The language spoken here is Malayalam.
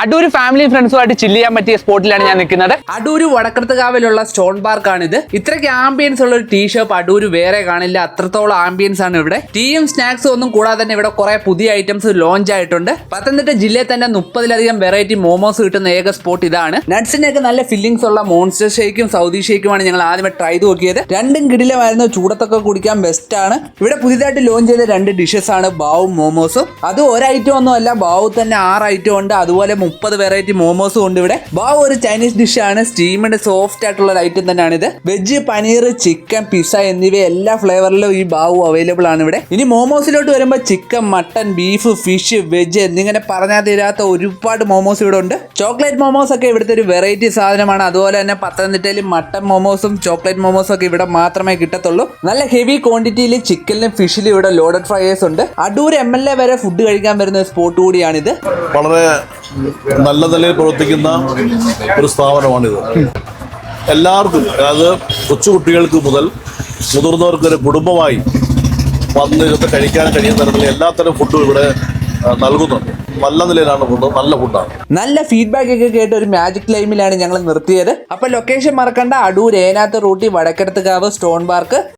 അടൂർ ഫാമിലി ഫ്രണ്ട്സുമായിട്ട് ചില്ല് ചെയ്യാൻ പറ്റിയ സ്പോട്ടിലാണ് ഞാൻ നിൽക്കുന്നത്. അടൂർ വടക്കടത്തുകാവിലുള്ള സ്റ്റോൺ പാർക്ക് ഇത് ഇത്രയ്ക്ക് ആംബിയൻസ് ഉള്ള ഒരു ടീ ഷോപ്പ് അടൂർ വേറെ കാണില്ല. അത്രത്തോളം ആംബിയൻസ് ആണ് ഇവിടെ. ടീയും സ്നാക്സും ഒന്നും കൂടാതെ തന്നെ ഇവിടെ കുറെ പുതിയ ഐറ്റംസ് ലോഞ്ച് ആയിട്ടുണ്ട്. പത്തനംതിട്ട ജില്ലയിൽ തന്നെ മുപ്പതിലധികം വെറൈറ്റി മോമോസ് കിട്ടുന്ന ഏക സ്പോട്ട് ഇതാണ്. നട്സിനൊക്കെ നല്ല ഫില്ലിംഗ്സ് ഉള്ള മോൺസ്റ്റർ ഷേക്കും സൗദി ഷേക്കുമാണ് ഞങ്ങൾ ആദ്യമേ ട്രൈ ചെയ്ത് നോക്കിയത്. രണ്ടും കിടിലമായിരുന്നു. ചൂടത്തൊക്കെ കുടിക്കാൻ ബെസ്റ്റ് ആണ്. ഇവിടെ പുതിയതായിട്ട് ലോഞ്ച് ചെയ്ത രണ്ട് ഡിഷസ് ആണ് ബാവും മോമോസും അത് ഒരു ഐറ്റം ഒന്നും അല്ല ബാവു തന്നെ ആറ് ഐറ്റം ഉണ്ട്. അതുപോലെ മുപ്പത് വെറൈറ്റി മോമോസും ഉണ്ട് ഇവിടെ. വാ ഒരു ചൈനീസ് ഡിഷാണ് സ്റ്റീമിന്റെ സോഫ്റ്റ് ആയിട്ടുള്ള ഒരു ഐറ്റം തന്നെയാണ് ഇത്. വെജ് പനീർ ചിക്കൻ പിസ്സ എന്നിവ എല്ലാ ഫ്ലേവറിലും ഈ ബാവു അവൈലബിൾ ആണ് ഇവിടെ. ഇനി മോമോസിലോട്ട് വരുമ്പോൾ chicken mutton beef fish veg എന്നിങ്ങനെ പറഞ്ഞാൽ തീരാത്ത ഒരുപാട് മോമോസ് ഇവിടെ ഉണ്ട്. ചോക്ലേറ്റ് മോമോസ് ഒക്കെ ഇവിടുത്തെ ഒരു വെറൈറ്റി സാധനമാണ്. അതുപോലെ തന്നെ പത്തനംതിട്ടയിൽ മട്ടൻ മോമോസും ചോക്ലേറ്റ് മോമോസും ഒക്കെ ഇവിടെ മാത്രമേ കിട്ടത്തുള്ളൂ. നല്ല ഹെവി ക്വാണ്ടിറ്റിയിൽ ചിക്കനിലും ഫിഷിലും ഇവിടെ ലോഡഡ് ഫ്രൈസ് ഉണ്ട്. അടൂർ എം എൽ എ വരെ ഫുഡ് കഴിക്കാൻ വരുന്ന സ്പോട്ട് കൂടിയാണിത്. വളരെ നല്ല നിലയിൽ പ്രവർത്തിക്കുന്ന ഒരു സ്ഥാപനമാണിത്. എല്ലാവർക്കും അതായത് കൊച്ചുകുട്ടികൾക്ക് മുതൽ മുതിർന്നവർക്ക് ഒരു കുടുംബമായി വന്ന് ഇരുന്ന് കഴിക്കാൻ കഴിയുന്ന തരത്തിൽ എല്ലാത്തരം ഫുഡും ഇവിടെ നൽകുന്നുണ്ട്. നല്ല നിലയിലാണ് ഫുഡ് നല്ല ഫുഡാണ് നല്ല ഫീഡ്ബാക്ക് ഒക്കെ കേട്ട് ഒരു മാജിക് ലൈമിലാണ് ഞങ്ങൾ നിർത്തിയത്. അപ്പൊ ലൊക്കേഷൻ മറക്കണ്ട. അടൂർ ഏനാത്ത് റൂട്ടി വടക്കെടുത്തുകാവ് സ്റ്റോൺ പാർക്ക്.